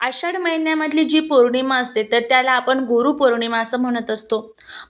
आषाढ महिन्यामधली जी पौर्णिमा असते तर त्याला आपण गुरुपौर्णिमा असं म्हणत असतो.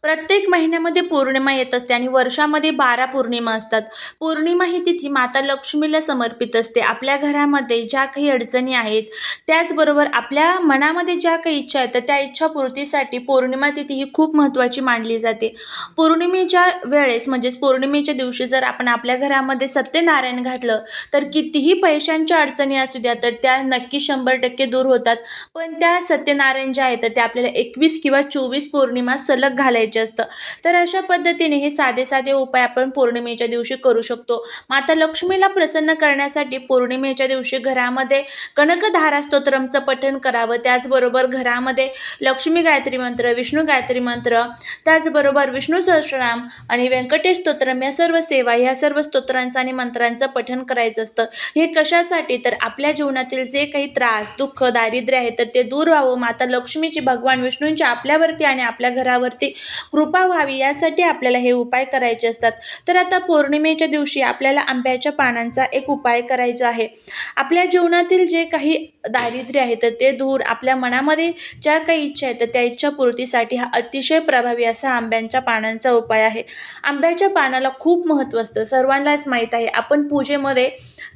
प्रत्येक महिन्यामध्ये पौर्णिमा येत असते आणि वर्षामध्ये बारा पौर्णिमा असतात. पौर्णिमा ही तिथी माता लक्ष्मीला समर्पित असते. आपल्या घरामध्ये ज्या काही अडचणी आहेत त्याचबरोबर आपल्या मनामध्ये ज्या काही इच्छा आहेत तर त्या इच्छापूर्तीसाठी पौर्णिमा तिथी ही खूप महत्त्वाची मानली जाते. पौर्णिमेच्या वेळेस म्हणजेच पौर्णिमेच्या दिवशी जर आपण आपल्या घरामध्ये सत्यनारायण घातलं तर कितीही पैशांच्या अडचणी असू द्या तर त्या नक्की शंभर टक्के दूर होतात. पण त्या सत्यनारायण ज्या आहेत त्या ते आपल्याला एकवीस किंवा चोवीस पौर्णिमा सलग घालायचे असतं. तर अशा पद्धतीने हे साधे साधे उपाय आपण पौर्णिमेच्या दिवशी करू शकतो. माता लक्ष्मीला प्रसन्न करण्यासाठी पौर्णिमेच्या दिवशी घरामध्ये कनकधारा स्तोत्रमचं पठण करावं. त्याचबरोबर घरामध्ये लक्ष्मी गायत्री मंत्र विष्णू गायत्री मंत्र त्याचबरोबर विष्णू सहस्रनाम आणि व्यंकटेश स्तोत्रम या सर्व सेवा ह्या सर्व स्तोत्रांचं आणि मंत्रांचं पठण करायचं असतं. हे कशासाठी? तर आपल्या जीवनातील जे काही त्रास दुःख दारिद्र्य दारिद्र्य आहे तर ते दूर व्हावं. माता लक्ष्मीची भगवान विष्णूंची आपल्यावरती आणि आपल्या घरावरती कृपा व्हावी यासाठी आपल्याला हे उपाय करायचे असतात. तर आता पौर्णिमेच्या दिवशी आपल्याला आंब्याच्या पानांचा एक उपाय करायचा आहे. आपल्या जीवनातील जे काही दारिद्र्य आहे तर ते दूर. आपल्या मनामध्ये ज्या काही इच्छा आहेत तर त्या इच्छापूर्तीसाठी हा अतिशय प्रभावी असा आंब्यांच्या पानांचा उपाय आहे. आंब्याच्या पानाला खूप महत्त्व असतं. सर्वांनाच माहीत आहे आपण पूजेमध्ये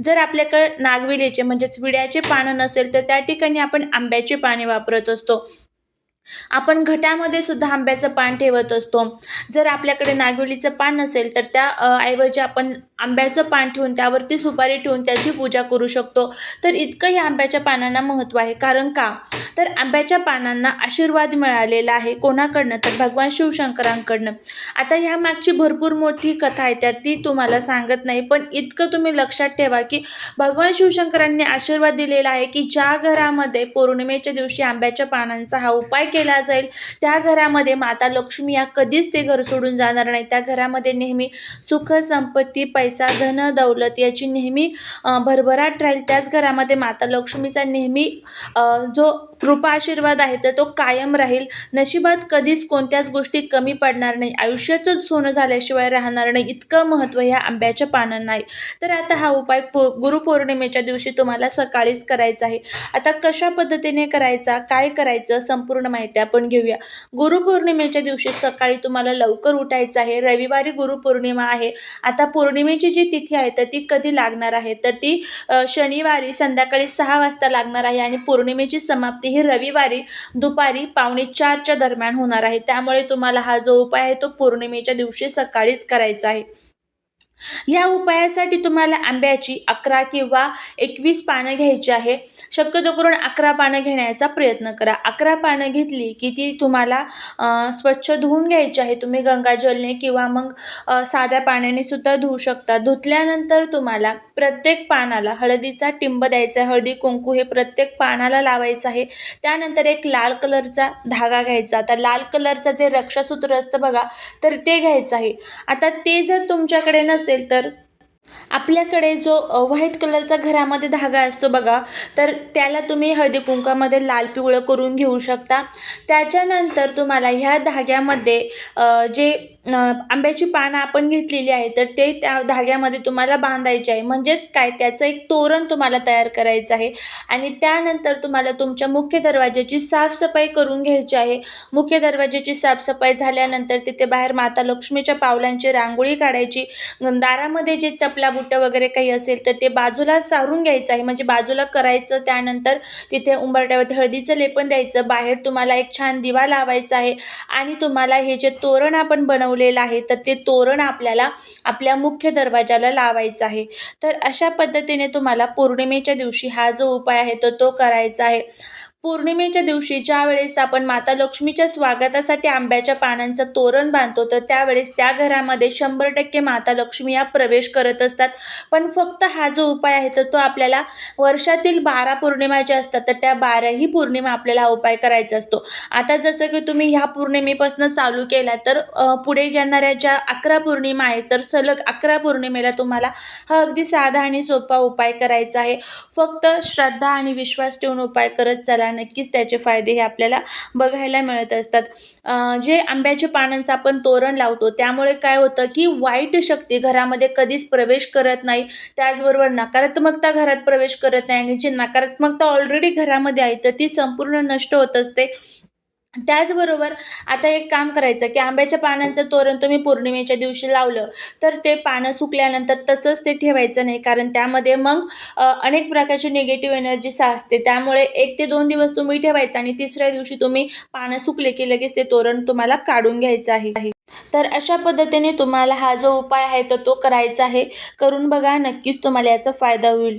जर आपल्याकडे नागविलेचे म्हणजेच विड्याचे पानं नसेल तर त्या ठिकाणी आपण आंब्याचे पाने वापरत असतो. आपण घटामध्ये सुद्धा आंब्याचं पान ठेवत असतो. जर आपल्याकडे नागवेलीचं पान नसेल तर त्या ऐवजी आपण आंब्याचं पान ठेवून त्यावरती सुपारी ठेवून त्याची पूजा करू शकतो. तर इतकं या आंब्याच्या पानांना महत्त्व आहे. कारण का? तर आंब्याच्या पानांना आशीर्वाद मिळालेला आहे कोणाकडनं? तर भगवान शिवशंकरांकडनं. आता ह्या मागची भरपूर मोठी कथा आहे त्या ती तुम्हाला सांगत नाही पण इतकं तुम्ही लक्षात ठेवा की भगवान शिवशंकरांनी आशीर्वाद दिलेला आहे की ज्या घरामध्ये पौर्णिमेच्या दिवशी आंब्याच्या पानांचा हा उपाय केला केला जाईल. त्या घरामध्ये माता लक्ष्मी या कधीच ते घर सोडून जाणार नाही त्या घरामध्ये नेहमी सुख संपत्ती पैसा धन दौलत याची नेहमी भरभराट राहील. त्याच घरामध्ये माता लक्ष्मीचा नेहमी जो कृपा आशीर्वाद आहे तर तो कायम राहील. नशिबात कधीच कोणत्याच गोष्टी कमी पडणार नाही. आयुष्याचं सोनं झाल्याशिवाय राहणार नाही. इतकं महत्त्व ह्या आंब्याच्या पानांना आहे तर आता हा उपाय पो गुरुपौर्णिमेच्या दिवशी तुम्हाला सकाळीच करायचा आहे. आता कशा पद्धतीने करायचा काय करायचं संपूर्ण माहिती आपण घेऊया. गुरुपौर्णिमेच्या दिवशी सकाळी तुम्हाला लवकर उठायचं आहे. रविवारी गुरुपौर्णिमा आहे. आता पौर्णिमेची जी तिथी आहे तर ती कधी लागणार आहे? तर ती शनिवारी संध्याकाळी सहा वाजता लागणार आहे आणि पौर्णिमेची समाप्ती ही रविवारी दुपारी पावणे चारच्या दरम्यान होणार आहे. त्यामुळे तुम्हाला हा जो उपाय आहे तो पौर्णिमेच्या दिवशी सकाळीच करायचा आहे. ह्या उपायासाठी तुम्हाला आंब्याची अकरा किंवा एकवीस पानं घ्यायची आहे. शक्यतो करून अकरा पानं घेण्याचा प्रयत्न करा. अकरा पानं घेतली की ती तुम्हाला स्वच्छ धुवून घ्यायची आहे. तुम्ही गंगाजलने किंवा मग साध्या पाण्याने सुद्धा धुवू शकता. धुतल्यानंतर तुम्हाला प्रत्येक पानाला हळदीचा टिंब द्यायचा आहे. हळदी कुंकू हे प्रत्येक पानाला लावायचं आहे. त्यानंतर एक लाल कलरचा धागा घ्यायचा. आता लाल कलरचं जे रक्षासूत्र असतं बघा तर ते घ्यायचं आहे. आता ते जर तुमच्याकडे नसेल तर? आपल्याकडे जो व्हाईट कलरचा घरामध्ये धागा असतो बघा तर त्याला तुम्ही हळदी कुंकामध्ये लाल पिवळं करून घेऊ शकता. त्याच्यानंतर तुम्हाला ह्या धाग्यामध्ये जे आंब्याची पानं आपण घेतलेली आहे तर ते त्या धाग्यामध्ये तुम्हाला बांधायचे आहे. म्हणजेच काय? त्याचं एक तोरण तुम्हाला तयार करायचं आहे. आणि त्यानंतर तुम्हाला तुमच्या मुख्य दरवाज्याची साफसफाई करून घ्यायची आहे. मुख्य दरवाज्याची साफसफाई झाल्यानंतर तिथे बाहेर माता लक्ष्मीच्या पावलांची रांगोळी काढायची. दारामध्ये जे चपला बुट्टं वगैरे काही असेल तर ते बाजूला सारून घ्यायचं आहे. म्हणजे बाजूला करायचं त्यानंतर तिथे उंबरट्यावरती हळदीचं लेपन द्यायचं. बाहेर तुम्हाला एक छान दिवा लावायचा आहे. आणि तुम्हाला हे जे तोरण आपण बनवलं बनवलेलं आहे तर ते तोरण आपल्याला आपल्या मुख्य दरवाजाला लावायचं आहे. तर अशा पद्धतीने तुम्हाला पौर्णिमेच्या दिवशी हा जो उपाय आहे तर तो करायचा आहे. पौर्णिमेच्या दिवशी ज्या वेळेस आपण माता लक्ष्मीच्या स्वागतासाठी आंब्याच्या पानांचं तोरण बांधतो तर त्यावेळेस त्या घरामध्ये शंभर टक्के माता लक्ष्मी या प्रवेश करत असतात. पण फक्त हा जो उपाय आहे तर तो आपल्याला वर्षातील बारा पौर्णिमा ज्या असतात तर त्या बाराही पौर्णिमा आपल्याला हा उपाय करायचा असतो. आता जसं की तुम्ही ह्या पौर्णिमेपासून चालू केला तर पुढे येणाऱ्या ज्या अकरा पौर्णिमा आहेत तर सलग अकरा पौर्णिमेला तुम्हाला हा अगदी साधा आणि सोपा उपाय करायचा आहे. फक्त श्रद्धा आणि विश्वास ठेवून उपाय करत चला. नक्कीच त्याचे फायदे हे आपल्याला बघायला मिळत असतात. जे आंब्याच्या पानांचं आपण तोरण लावतो त्यामुळे काय होतं की वाईट शक्ती घरामध्ये कधीच प्रवेश करत नाही. त्याचबरोबर नकारात्मकता घरात प्रवेश करत नाही आणि जी नकारात्मकता ऑलरेडी घरामध्ये आहे तर ती संपूर्ण नष्ट होत असते. त्याचबरोबर आता एक काम करायचं की आंब्याच्या पानांचं तोरण तुम्ही पौर्णिमेच्या दिवशी लावलं तर ते पानं सुकल्यानंतर तसंच ते ठेवायचं नाही कारण त्यामध्ये मग अनेक प्रकारची निगेटिव्ह एनर्जी असते. त्यामुळे एक ते दोन दिवस तुम्ही ठेवायचं आणि तिसऱ्या दिवशी तुम्ही पानं सुकले की लगेच ते तोरण तुम्हाला काढून घ्यायचं आहे. तर अशा पद्धतीने तुम्हाला हा जो उपाय आहे तर तो करायचा आहे. करून बघा नक्कीच तुम्हाला याचा फायदा होईल.